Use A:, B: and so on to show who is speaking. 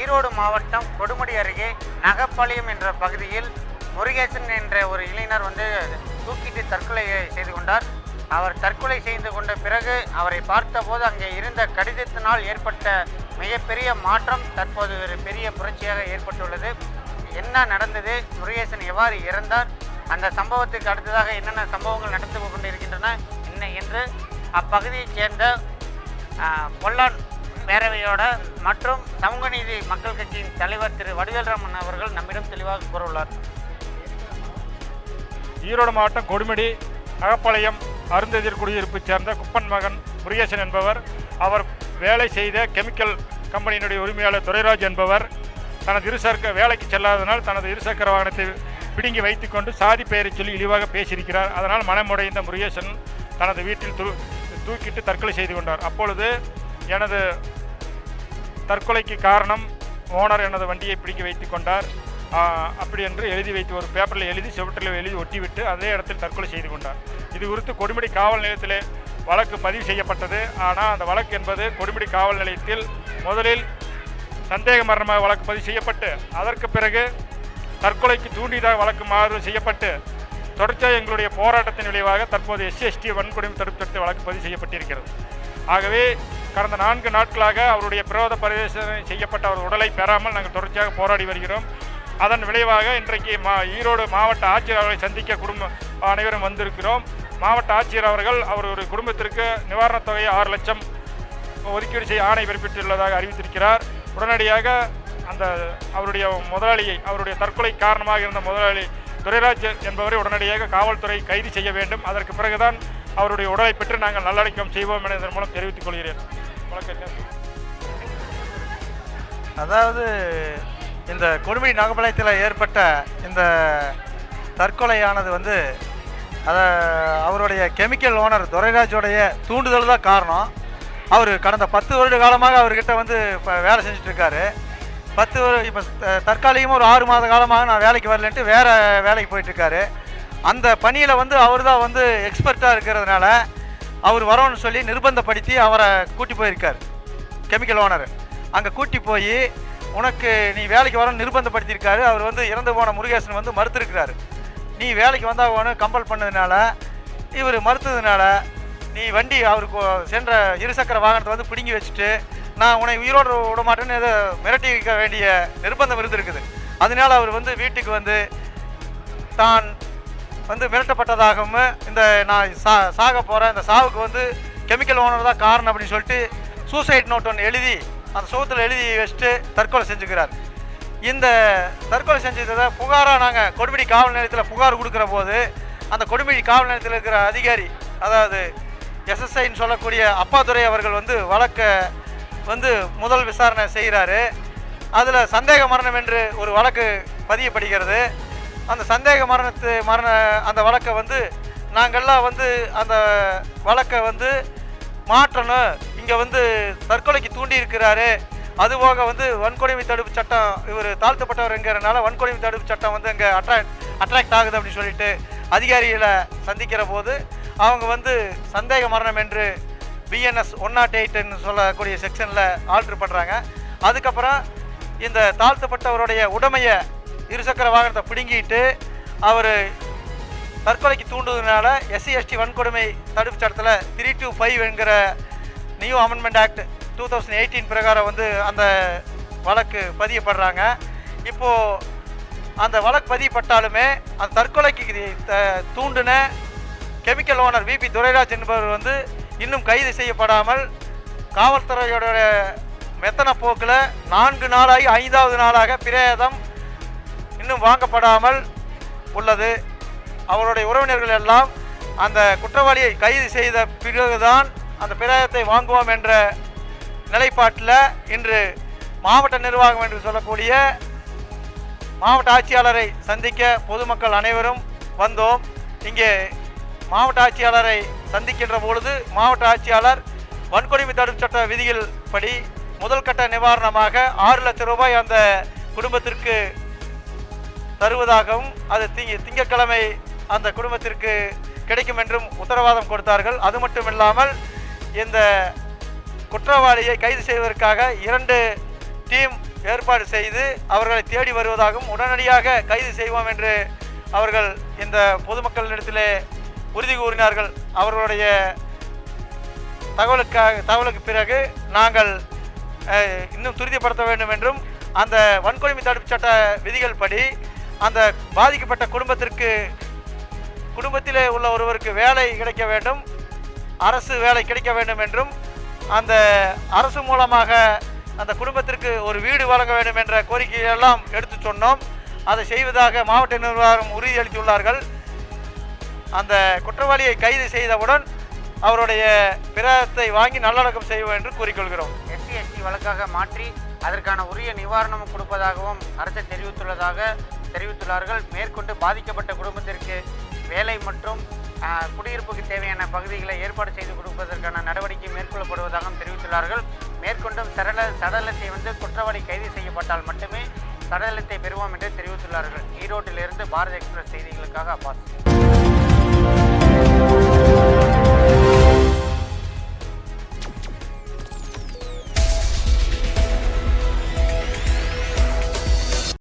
A: ஈரோடு மாவட்டம் கொடுமடி அருகே நகப்பாளையம் என்ற பகுதியில் முருகேசன் என்ற ஒரு இளைஞர் வந்து தூக்கிட்டு தற்கொலை செய்து கொண்டார். அவர் தற்கொலை செய்து கொண்ட பிறகு அவரை பார்த்தபோது அங்கே இருந்த கடிதத்தினால் ஏற்பட்ட மிகப்பெரிய மாற்றம் தற்போது ஒரு பெரிய புரட்சியாக ஏற்பட்டுள்ளது. என்ன நடந்தது? முருகேசன் எவ்வாறு இறந்தார்? அந்த சம்பவத்துக்கு அடுத்ததாக என்னென்ன சம்பவங்கள் நடந்து கொண்டிருக்கின்றன? என்ன என்று அப்பகுதியைச் சேர்ந்த பொல்லான் பேரவையோட மற்றும் சமூக நீதி மக்கள் கட்சியின் தலைவர் திரு வடிவேல்ராமன் அவர்கள் நம்மிடம் தெளிவாக கூறவுள்ளார்.
B: ஈரோடு மாவட்டம் கொடுமடி அகப்பாளையம் அருந்ததிர் குடியிருப்பைச் சேர்ந்த குப்பன் மகன் முருகேசன் என்பவர் அவர் வேலை செய்த கெமிக்கல் கம்பெனியினுடைய உரிமையாளர் துரைராஜ் என்பவர் தனது இருசக்கர வேலைக்கு செல்லாததனால் தனது இருசக்கர வாகனத்தை பிடுங்கி வைத்துக்கொண்டு சாதி பெயரை சொல்லி இழிவாக பேசியிருக்கிறார். அதனால் மனமுடைந்த முருகேசன் தனது வீட்டில் தூ தூக்கிட்டு தற்கொலை செய்து கொண்டார். அப்பொழுது எனது தற்கொலைக்கு காரணம் ஓனர் எனது வண்டியை பிடிக்க வைத்து கொண்டார். அப்படி என்று எழுதி வைத்து ஒரு பேப்பரில் எழுதி செவற்றில் எழுதி ஒட்டிவிட்டு அதே இடத்தில் தற்கொலை செய்து கொண்டார். இது குறித்து கொடுமுடி காவல் நிலையத்தில் வழக்கு பதிவு செய்யப்பட்டது. ஆனால் அந்த வழக்கு என்பது கொடுமுடி காவல் நிலையத்தில் முதலில் சந்தேக மரணமாக வழக்கு பதிவு செய்யப்பட்டு அதற்கு பிறகு தற்கொலைக்கு தூண்டியதாக வழக்கு மாறு செய்யப்பட்டு தொடர்ச்சியாக எங்களுடைய போராட்டத்தின் விளைவாக தற்போது எஸ்சி எஸ்டி வன்கொடுமை தடுப்பு சட்ட வழக்கு பதிவு செய்யப்பட்டிருக்கிறது. ஆகவே கடந்த நான்கு நாட்களாக அவருடைய பிரோத பரிசோதனை செய்யப்பட்ட அவர் உடலை பெறாமல் நாங்கள் தொடர்ச்சியாக போராடி வருகிறோம். அதன் விளைவாக இன்றைக்கு மா ஈரோடு மாவட்ட ஆட்சியர் அவர்களை சந்திக்க குடும்ப அனைவரும் வந்திருக்கிறோம். மாவட்ட ஆட்சியர் அவர்கள் அவர் ஒரு குடும்பத்திற்கு நிவாரணத் தொகையை ஆறு லட்சம் ஒதுக்கீடு செய்ய ஆணை பிறப்பித்துள்ளதாக அறிவித்திருக்கிறார். உடனடியாக அந்த அவருடைய முதலாளியை அவருடைய தற்கொலை காரணமாக இருந்த முதலாளி துரைராஜ் என்பவரை உடனடியாக காவல்துறை கைது செய்ய வேண்டும். அதற்கு பிறகுதான் அவருடைய உடலை பெற்று நாங்கள் நல்லடக்கம் செய்வோம் என இதன் மூலம் தெரிவித்துக் கொள்கிறேன்.
C: அதாவது இந்த கொடுமை நாகப்பாளையத்தில் ஏற்பட்ட இந்த தற்கொலையானது வந்து அதை அவருடைய கெமிக்கல் ஓனர் துரைராஜோடைய தூண்டுதல் தான் காரணம். அவர் கடந்த பத்து வருட காலமாக அவர்கிட்ட வந்து இப்போ வேலை செஞ்சிட்ருக்காரு. பத்து இப்போ தற்காலிகமாக ஒரு ஆறு மாத காலமாக நான் வேலைக்கு வரலன்ட்டு வேறு வேலைக்கு போயிட்டுருக்காரு அந்த பணியில் வந்து அவர் தான் வந்து எக்ஸ்பர்ட்டாக இருக்கிறதுனால அவர் வரோன்னு சொல்லி நிர்பந்தப்படுத்தி அவரை கூட்டி போயிருக்கார். கெமிக்கல் ஓனர் அங்கே கூட்டி போய் உனக்கு நீ வேலைக்கு வரணும்னு நிர்பந்தப்படுத்தியிருக்காரு. அவர் வந்து இறந்து போன முருகேசன் வந்து மறுத்துருக்கிறாரு. நீ வேலைக்கு வந்தால் வேணும் கம்பல் பண்ணதுனால இவர் மறுத்ததுனால நீ வண்டி அவருக்கு சென்ற இருசக்கர வாகனத்தை வந்து பிடுங்கி வச்சுட்டு நான் உன்னை உயிரோடு விட மாட்டேன்னு ஏதோ மிரட்டி வைக்க வேண்டிய நிர்பந்தம் இருந்திருக்குது. அதனால அவர் வந்து வீட்டுக்கு வந்து தான் வந்து மிரட்டப்பட்டதாகவும் இந்த நான் சா சாக போகிறேன் இந்த சாவுக்கு வந்து கெமிக்கல் ஓனர் தான் காரணம் அப்படின்னு சொல்லிட்டு சூசைட் நோட் ஒன்று எழுதி அந்த சுகத்தில் எழுதி வச்சுட்டு தற்கொலை செஞ்சுக்கிறார். இந்த தற்கொலை செஞ்சதை புகாராக நாங்கள் கொடுமிடி காவல் நிலையத்தில் புகார் கொடுக்குற போது அந்த கொடுமிடி காவல் நிலையத்தில் இருக்கிற அதிகாரி அதாவது எஸ்எஸ்ஐன்னு சொல்லக்கூடிய அப்பாதுரை அவர்கள் வந்து வழக்கை வந்து முதல் விசாரணை செய்கிறாரு அதில் சந்தேக மரணம் என்று ஒரு வழக்கு பதியப்படுகிறது. அந்த சந்தேக மரணத்து மரண அந்த வழக்கை வந்து நாங்கள்லாம் வந்து அந்த வழக்கை வந்து மாற்றணும். இங்கே வந்து தற்கொலைக்கு தூண்டி இருக்கிறாரு. அதுபோக வந்து வன்கொடுமை தடுப்பு சட்டம் இவர் தாழ்த்தப்பட்டவருங்கிறனால வன்கொடுமை தடுப்பு சட்டம் வந்து அங்கே அட்ராக்ட் அட்ராக்ட் ஆகுது அப்படின்னு சொல்லிட்டு அதிகாரிகளை சந்திக்கிற போது அவங்க வந்து சந்தேக மரணம் என்று பிஎன்எஸ் ஒன் நாட் எயிட்னு சொல்லக்கூடிய செக்ஷனில் ஆல்ட்ரு பண்ணுறாங்க அதுக்கப்புறம் இந்த தாழ்த்தப்பட்டவருடைய உடமையை இருசக்கர வாகனத்தை பிடுங்கிட்டு அவர் தற்கொலைக்கு தூண்டுவதனால எஸ்சி எஸ்டி வன்கொடுமை தடுப்பு சட்டத்தில் த்ரீ டூ ஃபைவ் என்கிற new amendment act two thousand eighteen பிரகாரம் வந்து அந்த வழக்கு பதியப்படுறாங்க. இப்போது அந்த வழக்கு பதியப்பட்டாலுமே அந்த தற்கொலைக்கு த- தூண்டின chemical owner V P Durairaj என்பவர் வந்து இன்னும் கைது செய்யப்படாமல் காவல்துறையோட மெத்தன போக்கில் நான்கு நாளாகி ஐந்தாவது நாளாக பிரேதம் இன்னும் வாங்கப்படாமல் உள்ளது. அவருடைய உறவினர்கள் எல்லாம் அந்த குற்றவாளியை கைது செய்த பிறகுதான் அந்த பிராயத்தை வாங்குவோம் என்ற நிலைப்பாட்டில் இன்று மாவட்ட நிர்வாகம் என்று சொல்லக்கூடிய மாவட்ட ஆட்சியாளரை சந்திக்க பொதுமக்கள் அனைவரும் வந்தோம். இங்கே மாவட்ட ஆட்சியாளரை சந்திக்கின்ற பொழுது மாவட்ட ஆட்சியாளர் வன்கொடுமை தடுப்பு சட்ட விதிகள் படி முதல் கட்ட நிவாரணமாக ஆறு லட்சம் ரூபாய் அந்த குடும்பத்திற்கு தருவதாகவும் அது திங்க திங்கட்கிழமை அந்த குடும்பத்திற்கு கிடைக்கும் என்றும் உத்தரவாதம் கொடுத்தார்கள். அது மட்டும் இல்லாமல் இந்த குற்றவாளியை கைது செய்வதற்காக இரண்டு டீம் ஏற்பாடு செய்து அவர்களை தேடி வருவதாகவும் உடனடியாக கைது செய்வோம் என்று அவர்கள் இந்த பொதுமக்களிடத்திலே உறுதி கூறினார்கள். அவர்களுடைய தகவலுக்காக தகவலுக்கு பிறகு நாங்கள் இன்னும் துரிதப்படுத்த வேண்டும் என்றும் அந்த வன்கொடுமை தடுப்பு சட்ட விதிகள் படி அந்த பாதிக்கப்பட்ட குடும்பத்திற்கு குடும்பத்திலே உள்ள ஒருவருக்கு வேலை கிடைக்க வேண்டும் அரசு வேலை கிடைக்க வேண்டும் என்றும் அந்த அரசு மூலமாக அந்த குடும்பத்திற்கு ஒரு வீடு வழங்க வேண்டும் என்ற கோரிக்கையெல்லாம் எடுத்து சொன்னோம். அதை செய்வதாக மாவட்ட நிர்வாகம் உறுதியளித்துள்ளார்கள். அந்த குற்றவாளியை கைது செய்தவுடன் அவருடைய பிரதத்தை வாங்கி நல்லடக்கம் செய்வோம் என்று கூறிக்கொள்கிறோம்.
A: எஸ்சி எஸ்டி வழக்காக மாற்றி அதற்கான உரிய நிவாரணம் கொடுப்பதாகவும் அரசு தெரிவித்துள்ளதாக தெரிவித்துள்ளார்கள். மேற்கொண்டு பாதிக்கப்பட்ட குடும்பத்திற்கு வேலை மற்றும் குடியிருப்புக்கு தேவையான பகுதிகளை ஏற்பாடு செய்து கொடுப்பதற்கான நடவடிக்கை மேற்கொள்ளப்படுவதாகவும் தெரிவித்துள்ளார்கள். மேற்கொண்டும் சடல சடலத்தை வந்து குற்றவாளி கைது செய்யப்பட்டால் மட்டுமே சடலத்தை பெறுவோம் என்று தெரிவித்துள்ளார்கள். ஈரோட்டிலிருந்து பாரத எக்ஸ்பிரஸ் செய்திகளுக்காக அப்பாஸ்.